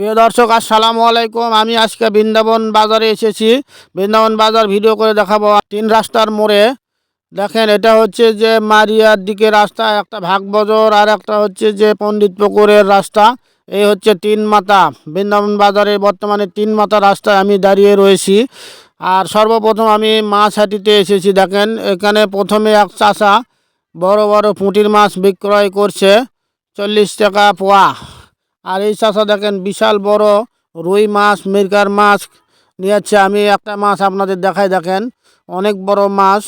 প্রিয় দর্শক, আসসালামু আলাইকুম। আমি আজকে বৃন্দাবন বাজারে এসেছি। বৃন্দাবন বাজার ভিডিও করে দেখাবো। তিন রাস্তার মোড়ে, দেখেন, এটা হচ্ছে যে মারিয়ার দিকে রাস্তা, একটা ভাগবজর আর একটা হচ্ছে যে পণ্ডিত পুকুরের রাস্তা। এই হচ্ছে তিন মাতা বৃন্দাবন বাজারে বর্তমানে তিন মাতা রাস্তায় আমি দাঁড়িয়ে রয়েছি। আর সর্বপ্রথম আমি মাছ হাটিতে এসেছি, দেখেন, এখানে প্রথমে এক চাষা বড় বড় পুঁটির মাছ বিক্রয় করছে, চল্লিশ টাকা পোয়া। আর এই চাষা দেখেন, বিশাল বড় রুই মাছ মিরকার মাছ নিয়ে আমি একটা মাছ আপনাদের দেখাই, দেখেন, অনেক বড় মাছ।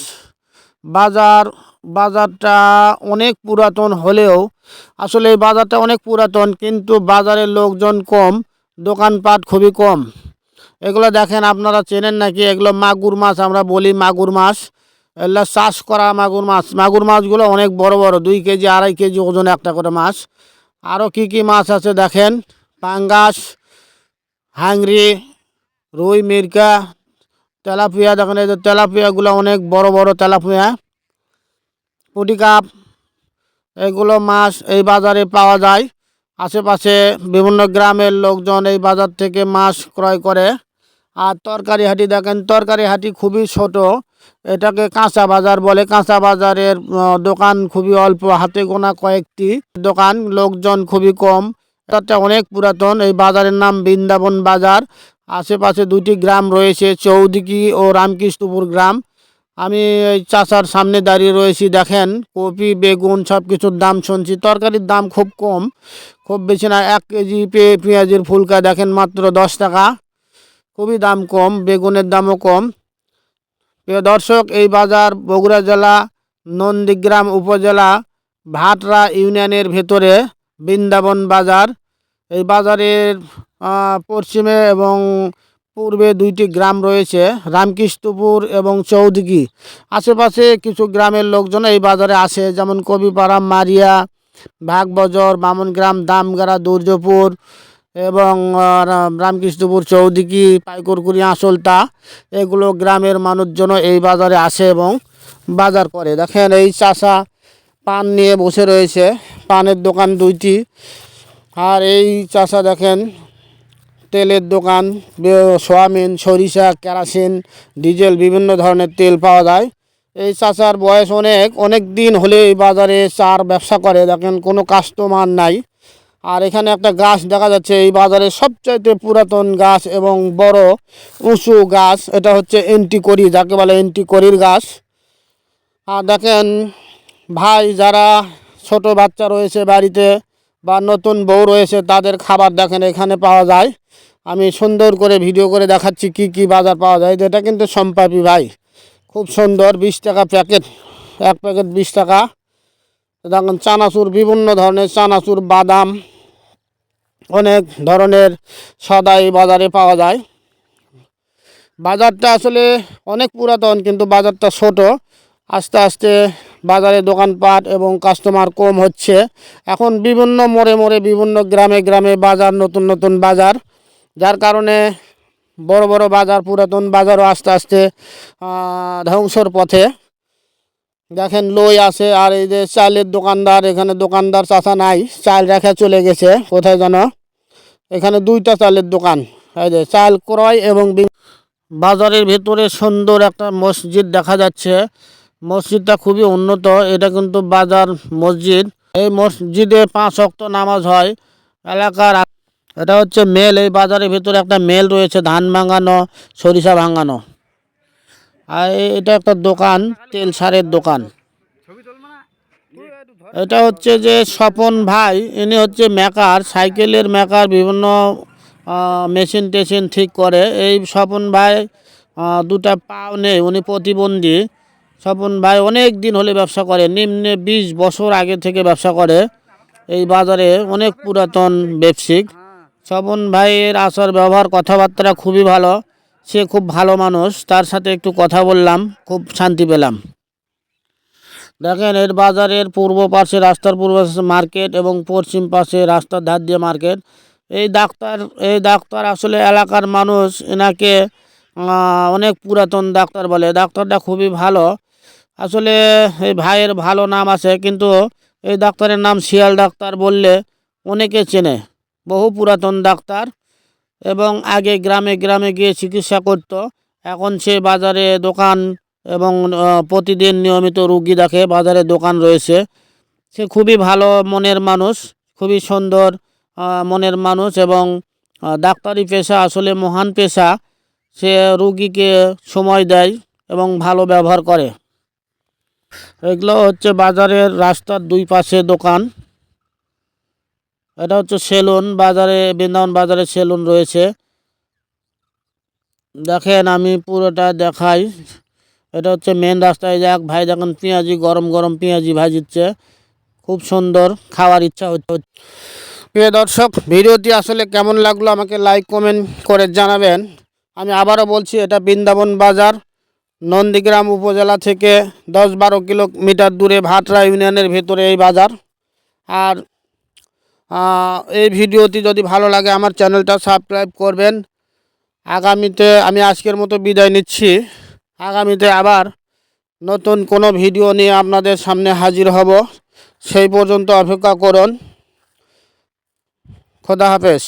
বাজার, বাজারটা অনেক পুরাতন হলেও, আসলে এই বাজারটা অনেক পুরাতন, কিন্তু বাজারের লোকজন কম, দোকানপাট খুবই কম। এগুলো দেখেন, আপনারা চেনেন নাকি? এগুলো মাগুর মাছ, আমরা বলি মাগুর মাছ। এগুলো চাষ করা মাগুর মাছ। মাগুর মাছগুলো অনেক বড় বড়, দুই কেজি, আড়াই কেজি ওজন একটা করে মাছ। আরও কি কি মাছ আছে দেখেন? পাঙ্গাস, হাংরি, রুই, মির্কা, তেলাপিয়া। দেখেন এই যে তেলাপিয়াগুলো অনেক বড় বড় তেলাপিয়া। পুটি কাপ, এগুলো মাছ এই বাজারে পাওয়া যায়। আশেপাশে বিভিন্ন গ্রামের লোকজন এই বাজার থেকে মাছ ক্রয় করে। আর তরকারি হাটি দেখেন, তরকারি হাটি খুবই ছোট। এটাকে কাঁচা বাজার বলে। কাঁচা বাজারের দোকান খুবই অল্প, হাতে গোনা কয়েকটি দোকান, লোকজন খুবই কম। এটা অনেক পুরাতন, এই বাজারের নাম বৃন্দাবন বাজার। আশেপাশে দুটি গ্রাম রয়েছে, চৌদিকি ও রামকৃষ্ণপুর গ্রাম। আমি এই চাষার সামনে দাঁড়িয়ে রয়েছি, দেখেন, কপি, বেগুন সব কিছুর দাম শুনছি। তরকারির দাম খুব কম, খুব বেশি না। এক কেজি পেঁয়াজের ফুলকা, দেখেন, মাত্র দশ টাকা। খুবই দাম কম, বেগুনের দামও কম। প্রিয় দর্শক, এই বাজার বগুড়া জেলা, নন্দীগ্রাম উপজেলা, ভাটরা ইউনিয়নের ভেতরে বৃন্দাবন বাজার। এই বাজারের পশ্চিমে এবং পূর্বে দুইটি গ্রাম রয়েছে, রামকৃষ্ণপুর এবং চৌদিঘি আশেপাশে কিছু গ্রামের লোকজন এই বাজারে আসে, যেমন কবিপাড়া, মারিয়া, ভাগবজর, বামনগ্রাম, দামগাড়া দুর্যপুর এবং রামকৃষ্ণপুর চৌদিঘি পাইকরকুড়ি আঁচলতা এগুলো গ্রামের মানুষজন এই বাজারে আসে এবং বাজার করে। দেখেন এই চাষা পান নিয়ে বসে রয়েছে, পানের দোকান দুইটি। আর এই চাষা দেখেন, তেলের দোকান সোয়াবিন, সরিষা, কেরাসিন, ডিজেল, বিভিন্ন ধরনের তেল পাওয়া যায়। এই চাচার বয়স অনেক অনেক দিন হলে এই বাজারে চার ব্যবসা করে। দেখেন কোনো কাস্টমার নাই। আর এখানে একটা গাছ দেখা যাচ্ছে, এই বাজারে সবচাইতে পুরাতন গাছ এবং বড় উঁচু গাছ, এটা হচ্ছে এন্টিকরি, যাকে বলে এন্টিকরির গাছ। আর দেখেন, ভাই যারা ছোট বাচ্চা রয়েছে বাড়িতে বা নতুন বউ রয়েছে, তাদের খাবার দেখেন, এখানে পাওয়া যায়। আমি সুন্দর করে ভিডিও করে দেখাচ্ছি কি কি বাজার পাওয়া যায়। এটা কিন্তু সম্পাপি ভাই, খুব সুন্দর, বিশ টাকা প্যাকেট, এক প্যাকেট বিশ টাকা। দেখেন চানাচুর, বিভিন্ন ধরনের চানাচুর, বাদাম, অনেক ধরনের সদা এই বাজারে পাওয়া যায়। বাজারটা আসলে অনেক পুরাতন, কিন্তু বাজারটা ছোট। আস্তে আস্তে বাজারে দোকানপাট এবং কাস্টমার কম হচ্ছে। এখন বিভিন্ন মোড়ে মোড়ে, বিভিন্ন গ্রামে গ্রামে বাজার, নতুন নতুন বাজার। যার কারণে বড় বড় বাজার, পুরাতন বাজারও আস্তে আস্তে ধ্বংসর পথে। দেখেন লই আছে আর এই যে চালের দোকানদার, এখানে দোকানদার চাষা নাই, চাল রেখে চলে গেছে, কোথায় যেন। এখানে দুইটা চালের দোকান, এই যে চাল ক্রয় এবং বাজারের ভেতরে সুন্দর একটা মসজিদ দেখা যাচ্ছে। মসজিদটা খুবই উন্নত, এটা কিন্তু বাজার মসজিদ। এই মসজিদে পাঁচ অক্ত নামাজ হয়, এলাকার এটা হচ্ছে মেল, এই বাজারের ভেতরে একটা মেল রয়েছে, ধান ভাঙানো, সরিষা ভাঙানো। আর এটা একটা দোকান, তেল সারের দোকান। এটা হচ্ছে যে স্বপন ভাই, ইনি হচ্ছে মেকার, সাইকেলের মেকার, বিভিন্ন মেশিন টেশিন ঠিক করে। এই স্বপন ভাই দুটা পাও নেই, উনি প্রতিবন্ধী। স্বপন ভাই অনেক দিন হলে ব্যবসা করে, নিম্নে বিশ বছর আগে থেকে ব্যবসা করে। এই বাজারে অনেক পুরাতন ব্যবসায়িক স্বপন ভাইয়ের আচার ব্যবহার কথাবার্তা খুবই ভালো। সে খুব ভালো মানুষ, তার সাথে একটু কথা বললাম, খুব শান্তি পেলাম। দেখেন, এর বাজারের পূর্ব পাশে, রাস্তার পূর্ব মার্কেট এবং পশ্চিম পাশে রাস্তার ধার দিয়ে মার্কেট। এই ডাক্তার এই ডাক্তার আসলে এলাকার মানুষ, এনাকে অনেক পুরাতন ডাক্তার বলে। ডাক্তারটা খুবই ভালো। আসলে এই ভাইয়ের ভালো নাম আছে, কিন্তু এই ডাক্তারের নাম শিয়াল ডাক্তার বললে অনেকে চেনে। বহু পুরাতন ডাক্তার। এবং আগে গ্রামে গ্রামে গিয়ে চিকিৎসা করত। এখন সে বাজারে দোকান এবং প্রতিদিন নিয়মিত রুগী দেখে বাজারে দোকান রয়েছে। সে খুবই ভালো মনের মানুষ, খুবই সুন্দর মনের মানুষ এবং ডাক্তারি পেশা আসলে মহান পেশা। সে রুগীকে সময় দেয় এবং ভালো ব্যবহার করে। এগুলো হচ্ছে বাজারের রাস্তার দুই পাশে দোকান। এটা হচ্ছে সেলুন, বাজারে, বৃন্দাবন বাজারে সেলুন রয়েছে। দেখেন, আমি পুরোটা দেখাই। এটা হচ্ছে মেন রাস্তায় যাক। ভাই, দেখেন, পেঁয়াজি, গরম গরম পেঁয়াজি ভাজিচ্ছে। খুব সুন্দর, খাওয়ার ইচ্ছা হচ্ছে। প্রিয় দর্শক, ভিডিওটি আসলে কেমন লাগল আমাকে লাইক কমেন্ট করে জানাবেন। আমি আবারও বলছি, এটা বৃন্দাবন বাজার, নন্দীগ্রাম উপজেলা থেকে দশ বারো কিলোমিটার দূরে ভাটরা ইউনিয়নের ভেতরে এই বাজার। আর এই ভিডিওটি যদি ভালো লাগে আমার চ্যানেলটা সাবস্ক্রাইব করবেন। আগামীতে আমি আজকের মতো বিদায় নিচ্ছি। আগামীতে আবার নতুন কোনো ভিডিও নিয়ে আপনাদের সামনে হাজির হব। সেই পর্যন্ত অপেক্ষা করুন। খোদা হাফেজ।